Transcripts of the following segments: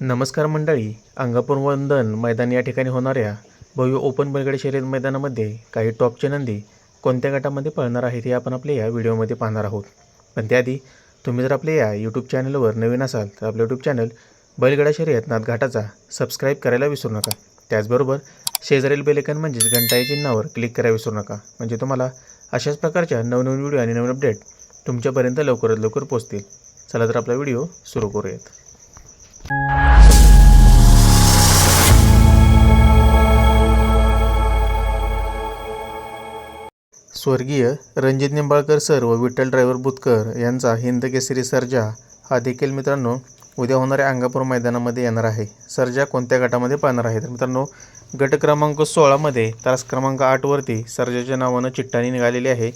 नमस्कार मंडळी अंगापूर वंदन मैदान या ठिकाणी होणाऱ्या भव्य ओपन बैलगाडी शर्यत मैदानामध्ये काही टॉपचे नंदी कोणत्या गटामध्ये पळणार आहेत हे आपण आपल्या या व्हिडिओमध्ये पाहणार आहोत. पण त्याआधी तुम्ही जर आपल्या या यूट्यूब चॅनलवर नवीन असाल तर आपलं यूट्यूब चॅनल बैलगडा शर्यत नादघाटाचा सबस्क्राईब करायला विसरू नका. त्याचबरोबर शेजारील बेलेकन म्हणजेच घंटा या चिन्हावर क्लिक करायला विसरू नका. म्हणजे तुम्हाला अशाच प्रकारच्या नवनवीन व्हिडिओ आणि नवीन अपडेट तुमच्यापर्यंत लवकरात लवकर पोहोचतील. चला तर आपला व्हिडिओ सुरू करूयात. स्वर्गीय रणजित निंबाळकर सर व विठ्ठल ड्रायव्हर बुतकर यांचा हिंद केसरी सर्जा हा देखील मित्रांनो उद्या होणाऱ्या अंगापूर मैदानामध्ये येणार आहे. सर्जा कोणत्या गटामध्ये पाहणार आहे? तर मित्रांनो गट क्रमांक सोळामध्ये तास क्रमांक आठवरती सर्जाच्या नावानं चिठ्ठाणी निघालेली आहे.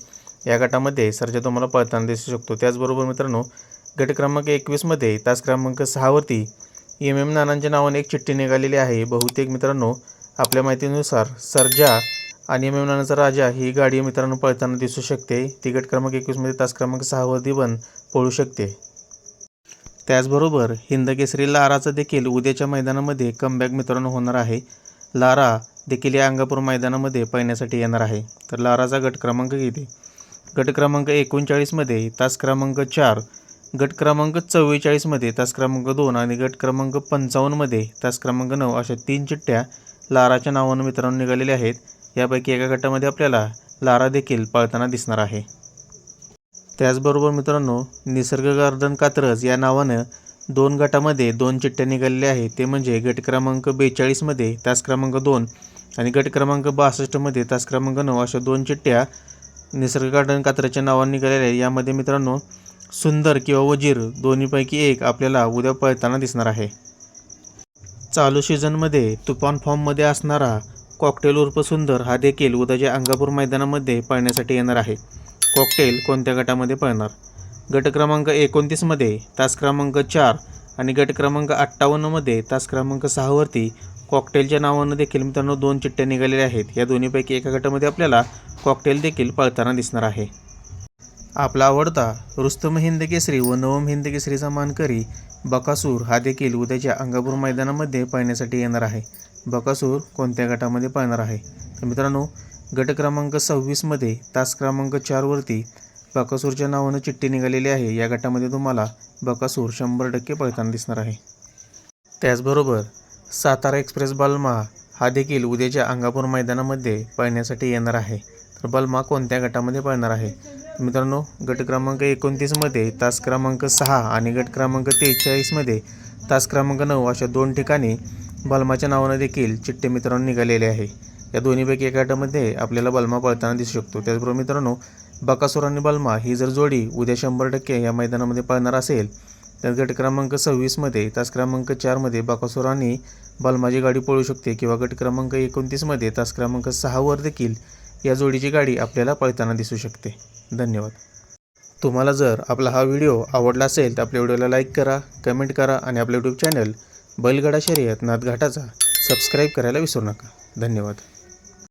या गटामध्ये सर्जा तुम्हाला पळताना दिसू शकतो. त्याचबरोबर मित्रांनो गट क्रमांक एकवीसमध्ये तास क्रमांक सहावरती एम एम नानांच्या नावाने एक चिठ्ठी निघालेली आहे. बहुतेक मित्रांनो आपल्या माहितीनुसार सर्जा आणि राजा ही गाडी मित्रांनो पळताना दिसू शकते. ती गट क्रमांक एकवीसमध्ये तास क्रमांक सहावरती पण पळू शकते. त्याचबरोबर हिंद केसरी लाराचं देखील उद्याच्या मैदानामध्ये कमबॅक मित्रांनो होणार आहे. लारा देखील या अंगापूर मैदानामध्ये पळण्यासाठी येणार आहे. तर लाराचा गट क्रमांक किती? गट क्रमांक एकोणचाळीसमध्ये तास क्रमांक चार गट क्रमांक चव्वेचाळीसमध्ये तास क्रमांक दोन आणि गट क्रमांक पंचावन्नमध्ये तास क्रमांक नऊ अशा तीन चिठ्ठ्या लाराच्या नावानं मित्रांनो निघालेल्या आहेत. यापैकी एका गटामध्ये आपल्याला लारा देखील पळताना दिसणार आहे. त्याचबरोबर मित्रांनो निसर्ग गार्डन कात्रज या नावानं दोन गटामध्ये दोन चिठ्ठ्या निघालेल्या आहेत. ते म्हणजे गट क्रमांक बेचाळीसमध्ये तास क्रमांक दोन आणि गट क्रमांक बासष्टमध्ये तास क्रमांक नऊ अशा दोन चिठ्ठ्या निसर्ग गार्डन कात्रजच्या नावानं निघालेल्या आहेत. यामध्ये मित्रांनो सुंदर किंवा वजीर दोन्हीपैकी एक आपल्याला उद्या पळताना दिसणार आहे. चालू सीझनमध्ये तुफान फॉर्ममध्ये असणारा कॉकटेल उर्फ सुंदर हा देखील उद्याच्या अंगापूर मैदानामध्ये पळण्यासाठी येणार आहे. कॉकटेल कोणत्या गटामध्ये पळणार? गट क्रमांक एकोणतीसमध्ये तास क्रमांक चार आणि गट क्रमांक अठ्ठावन्नमध्ये तास क्रमांक सहावरती कॉकटेलच्या नावानं देखील मित्रांनो दोन चिठ्ठ्या निघालेल्या आहेत. या दोन्हीपैकी एका गटामध्ये आपल्याला कॉकटेल देखील पळताना दिसणार आहे. आपला आवडता रुस्तम हिंद केसरी व नवम हिंद केसरीचा मानकरी बकासूर हा देखील उद्याच्या अंगापूर मैदानामध्ये पळण्यासाठी येणार आहे. बकासूर कोणत्या गटामध्ये पळणार आहे? तर मित्रांनो गट क्रमांक सव्वीसमध्ये तास क्रमांक चारवरती बकासूरच्या नावानं चिठ्ठी निघालेली आहे. या गटामध्ये तुम्हाला बकासूर शंभर टक्के पळताना दिसणार आहे. त्याचबरोबर सातारा एक्सप्रेस बालमा हा देखील उद्याच्या अंगापूर मैदानामध्ये पळण्यासाठी येणार आहे. तर बल्मा कोणत्या गटामध्ये पळणार आहे? मित्रांनो गट क्रमांक एकोणतीसमध्ये तास क्रमांक सहा आणि गट क्रमांक तेहेचाळीसमध्ये तास क्रमांक नऊ अशा दोन ठिकाणी बलमाच्या नावानं देखील चिठ्ठे मित्रांनो निघालेले आहे. या दोन्हीपैकी एका गटामध्ये आपल्याला बलमा पळताना दिसू शकतो. त्याचबरोबर मित्रांनो बकासूर आणि बलमा ही जर जोडी उद्या शंभर टक्के या मैदानामध्ये पळणार असेल तर गट क्रमांक सव्वीसमध्ये तास क्रमांक चारमध्ये बकासूर आणि बलमाची गाडी पळू शकते किंवा गट क्रमांक एकोणतीसमध्ये तास क्रमांक सहावर देखील या जोडीची गाडी आपल्याला पळताना दिसू शकते. धन्यवाद. तुम्हाला जर आपला हा व्हिडिओ आवडला असेल तर आपल्या व्हिडिओला लाईक करा कमेंट करा आणि आपलं यूट्यूब चॅनल बैलगाडा शर्यत नाथघाटाचा. सबस्क्राईब करायला विसरू नका. धन्यवाद.